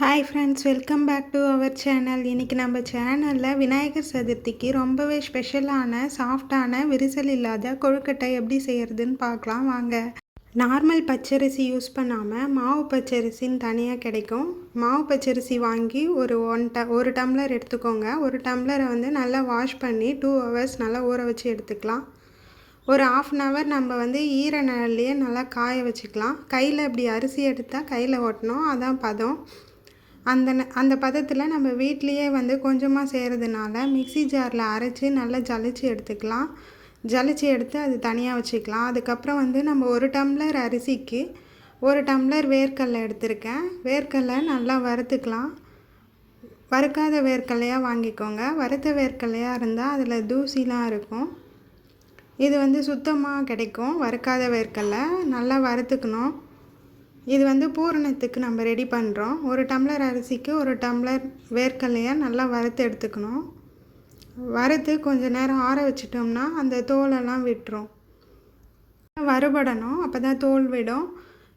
Hi friends welcome back to our channel இன்றைக்கி நம்ம சேனலில் விநாயகர் சதுர்த்திக்கு ரொம்பவே ஸ்பெஷலான சாஃப்டான விரிசல் இல்லாத கொழுக்கட்டை எப்படி செய்கிறதுன்னு பார்க்கலாம். வாங்க. நார்மல் பச்சரிசி யூஸ் பண்ணாமல் மாவு பச்சரிசின்னு தனியாக கிடைக்கும். மாவு பச்சரிசி வாங்கி ஒரு ஒன் ட ஒரு டம்ளர் எடுத்துக்கோங்க. ஒரு டம்ளரை வந்து நல்லா வாஷ் பண்ணி டூ ஹவர்ஸ் நல்லா ஊற வச்சு எடுத்துக்கலாம். ஒரு ஆஃப் அன் ஹவர் நம்ம வந்து ஈர நிழல்லையே நல்லா காய வச்சுக்கலாம். கையில் இப்படி அரிசி எடுத்தால் கையில் ஓட்டணும் அதான் பதம். அந்த அந்த பதத்தில் நம்ம வீட்லேயே வந்து கொஞ்சமாக செய்கிறதுனால மிக்சி ஜாரில் அரைச்சி நல்லா ஜலிச்சு எடுத்துக்கலாம். ஜலிச்சு எடுத்து அது தனியாக வச்சுக்கலாம். அதுக்கப்புறம் வந்து நம்ம ஒரு டம்ளர் அரிசிக்கு ஒரு டம்ளர் வேர்க்கடலை எடுத்திருக்கேன். வேர்க்கடலை நல்லா வறுத்துக்கலாம். வறுக்காத வேர்க்கடலையாக வாங்கிக்கோங்க. வறுத்த வேர்க்கடலையாக இருந்தால் அதில் தூசிலாம் இருக்கும். இது வந்து சுத்தமாக கிடைக்கும். வறுக்காத வேர்க்கடலை நல்லா வறுத்துக்கணும். இது வந்து பூரணத்துக்கு நம்ம ரெடி பண்ணுறோம் ஒரு டம்ளர் அரிசிக்கு ஒரு டம்ளர் வேர்க்கடலையை நல்லா வறுத்து எடுத்துக்கணும். வறுத்து கொஞ்சம் நேரம் ஆற வச்சிட்டோம்னா அந்த தோலெல்லாம் விட்டுரும். வறுபடணும். அப்போ தான் தோல் விடும்.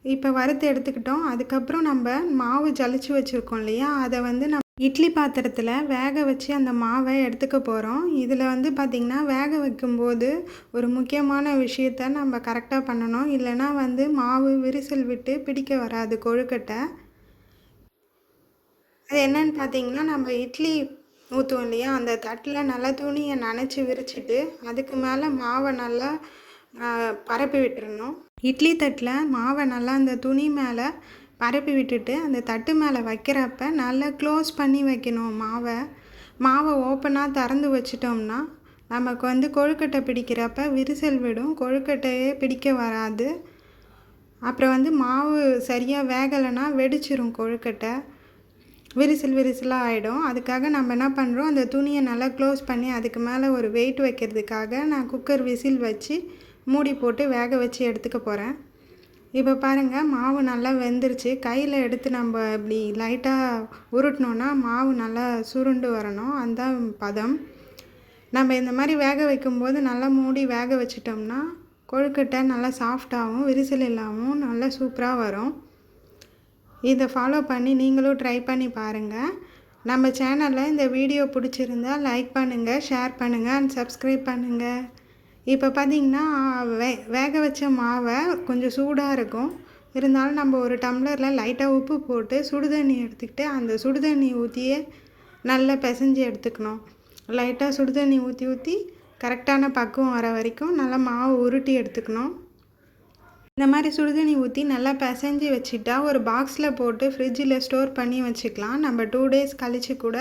இப்போ வறுத்து எடுத்துக்கிட்டோம். அதுக்கப்புறம் நம்ம மாவு ஜலிச்சு வச்சுருக்கோம் இல்லையா? அதை வந்து நம்ம இட்லி பாத்திரத்தில் வேக வச்சு அந்த மாவை எடுத்துக்க போகிறோம் இதில் வந்து பார்த்திங்கன்னா வேக வைக்கும்போது ஒரு முக்கியமான விஷயத்த நம்ம கரெக்டாக பண்ணணும். இல்லைனா வந்து மாவு விரிசல் விட்டு பிடிக்க வராது கொழுக்கட்டை. அது என்னன்னு பார்த்தீங்கன்னா நம்ம இட்லி ஊற்றுவோம் இல்லையா? அந்த தட்டில் நல்லா துணியை நனைச்சி விரிச்சிட்டு அதுக்கு மேலே மாவை நல்லா பரப்பி விட்டுறணும். இட்லி தட்டில் மாவை நல்லா அந்த துணி மேலே பரப்பி விட்டுட்டு அந்த தட்டு மேலே வைக்கிறப்ப நல்லா க்ளோஸ் பண்ணி வைக்கணும் மாவை. மாவை ஓப்பனாக திறந்து வச்சிட்டோம்னா நமக்கு வந்து கொழுக்கட்டை பிடிக்கிறப்ப விரிசல் விடும். கொழுக்கட்டையே பிடிக்க வராது. அப்புறம் வந்து மாவு சரியாக வேகலைன்னா வெடிச்சிரும் கொழுக்கட்டை. விரிசல் விரிசலாக ஆகிடும் அதுக்காக நம்ம என்ன பண்ணுறோம் அந்த துணியை நல்லா க்ளோஸ் பண்ணி அதுக்கு மேலே ஒரு வெயிட் வைக்கிறதுக்காக நான் குக்கர் விசில் வச்சு மூடி போட்டு வேக வச்சு எடுத்துக்க போகிறேன் இப்போ பாருங்கள் மாவு நல்லா வெந்துருச்சு. கையில் எடுத்து நம்ம இப்படி லைட்டாக உருட்டினோன்னா மாவு நல்லா சுருண்டு வரணும். அந்த பதம். நம்ம இந்த மாதிரி வேக வைக்கும்போது நல்லா மூடி வேக வச்சிட்டோம்னா கொழுக்கட்டை நல்லா சாஃப்டாகவும் விரிசல் இல்லாமல் நல்லா சூப்பராக வரும். இதை ஃபாலோ பண்ணி நீங்களும் ட்ரை பண்ணி பாருங்கள் நம்ம சேனலில் இந்த வீடியோ பிடிச்சிருந்தால் லைக் பண்ணுங்கள் ஷேர் பண்ணுங்கள் அண்ட் சப்ஸ்கிரைப் பண்ணுங்கள் இப்போ பார்த்திங்கன்னா வே வேக வச்ச மாவை கொஞ்சம் சூடாக இருக்கும். இருந்தாலும் நம்ம ஒரு டம்ளரில் லைட்டாக உப்பு போட்டு சுடுதண்ணி எடுத்துக்கிட்டு அந்த சுடுதண்ணி ஊற்றியே நல்லா பிசைஞ்சு எடுத்துக்கணும். லைட்டாக சுடுதண்ணி ஊற்றி ஊற்றி கரெக்டான பக்குவம் வர வரைக்கும் நல்லா மாவு உருட்டி எடுத்துக்கணும். இந்த மாதிரி சுடுதண்ணி ஊற்றி நல்லா பிசைஞ்சு வச்சுட்டா ஒரு பாக்ஸில் போட்டு ஃப்ரிட்ஜில் ஸ்டோர் பண்ணி வச்சுக்கலாம். நம்ம டூ டேஸ் கழித்து கூட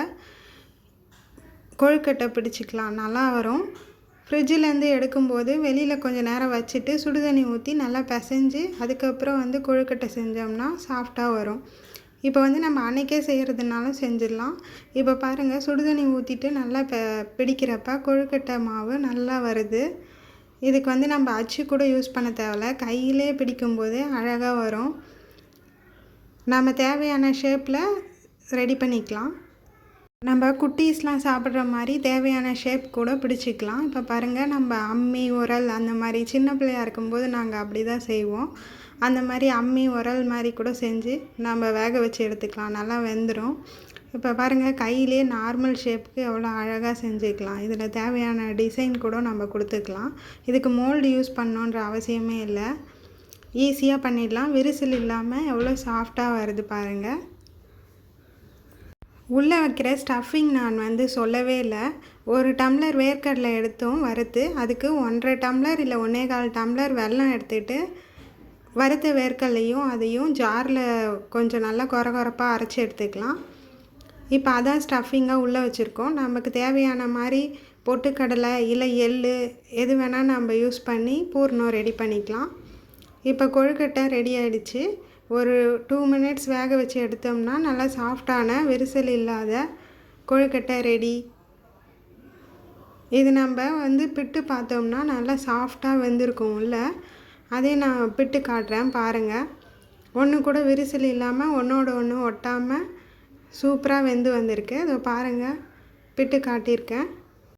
கொழுக்கட்டை பிடிச்சிக்கலாம். நல்லா வரும். ஃப்ரிட்ஜிலேருந்து எடுக்கும்போது வெளியில் கொஞ்சம் நேரம் வச்சுட்டு சுடுதண்ணி ஊற்றி நல்லா பிசைஞ்சு அதுக்கப்புறம் வந்து கொழுக்கட்டை செஞ்சோம்னா சாஃப்டாக வரும். இப்போ வந்து நம்ம அன்றைக்கே செய்கிறதுனாலும் செஞ்சிடலாம். இப்போ பாருங்கள் சுடுதண்ணி ஊற்றிட்டு நல்லா ப பிடிக்கிறப்ப கொழுக்கட்டை மாவு நல்லா வருது. இதுக்கு வந்து நம்ம அச்சு கூட யூஸ் பண்ண தேவையில்ல. கையிலே பிடிக்கும்போது அழகாக வரும். நம்ம தேவையான ஷேப்பில் ரெடி பண்ணிக்கலாம். நம்ம குட்டீஸ்லாம் சாப்பிட்ற மாதிரி தேவையான ஷேப் கூட பிடிச்சிக்கலாம். இப்போ பாருங்கள் நம்ம அம்மி உரல் அந்த மாதிரி சின்ன பிள்ளையாக இருக்கும்போது நாங்கள் அப்படி தான் செய்வோம். அந்த மாதிரி அம்மி உரல் மாதிரி கூட செஞ்சு நம்ம வேக வச்சு எடுத்துக்கலாம். நல்லா வெந்துடும் இப்போ பாருங்கள் கையிலே நார்மல் ஷேப்புக்கு எவ்வளோ அழகாக செஞ்சுக்கலாம். இதில் தேவையான டிசைன் கூட நம்ம கொடுத்துக்கலாம். இதுக்கு மோல்டு யூஸ் பண்ணோன்ற அவசியமே இல்லை. ஈஸியாக பண்ணிடலாம். விரிசல் இல்லாமல் எவ்வளோ சாஃப்டாக வருது பாருங்கள் உள்ளே வைக்கிற ஸ்டஃபிங் நான் வந்து சொல்லவே இல்லை. ஒரு டம்ளர் வேர்க்கடலை எடுத்தும் வறுத்து அதுக்கு ஒன்றரை டம்ளர் இல்லை ஒன்றே கால் டம்ளர் வெல்லம் எடுத்துகிட்டு வறுத்த வேர்க்கடலையும் அதையும் ஜாரில் கொஞ்சம் நல்லா குற குறப்பாக அரைச்சி எடுத்துக்கலாம். இப்போ அதான் ஸ்டஃபிங்காக உள்ளே வச்சுருக்கோம். நமக்கு தேவையான மாதிரி பொட்டுக்கடலை இல்லை எள் எது வேணால் நம்ம யூஸ் பண்ணி பூர்ணம் ரெடி பண்ணிக்கலாம். இப்போ கொழுக்கட்டை ரெடி ஆகிடுச்சு ஒரு டூ மினிட்ஸ் வேக வச்சு எடுத்தோம்னா நல்லா சாஃப்டான விரிசல் இல்லாத கொழுக்கட்டை ரெடி இது நம்ம வந்து பிட்டு பார்த்தோம்னா நல்லா சாஃப்டாக வெந்திருக்கும் இல்லை அதே நான் பிட்டு காட்டுறேன் பாருங்கள் ஒன்று கூட விரிசல் இல்லாமல் ஒன்றோட ஒன்று ஒட்டாமல் சூப்பராக வெந்து வந்திருக்கு. அதை பாருங்கள் பிட்டு காட்டியிருக்கேன்.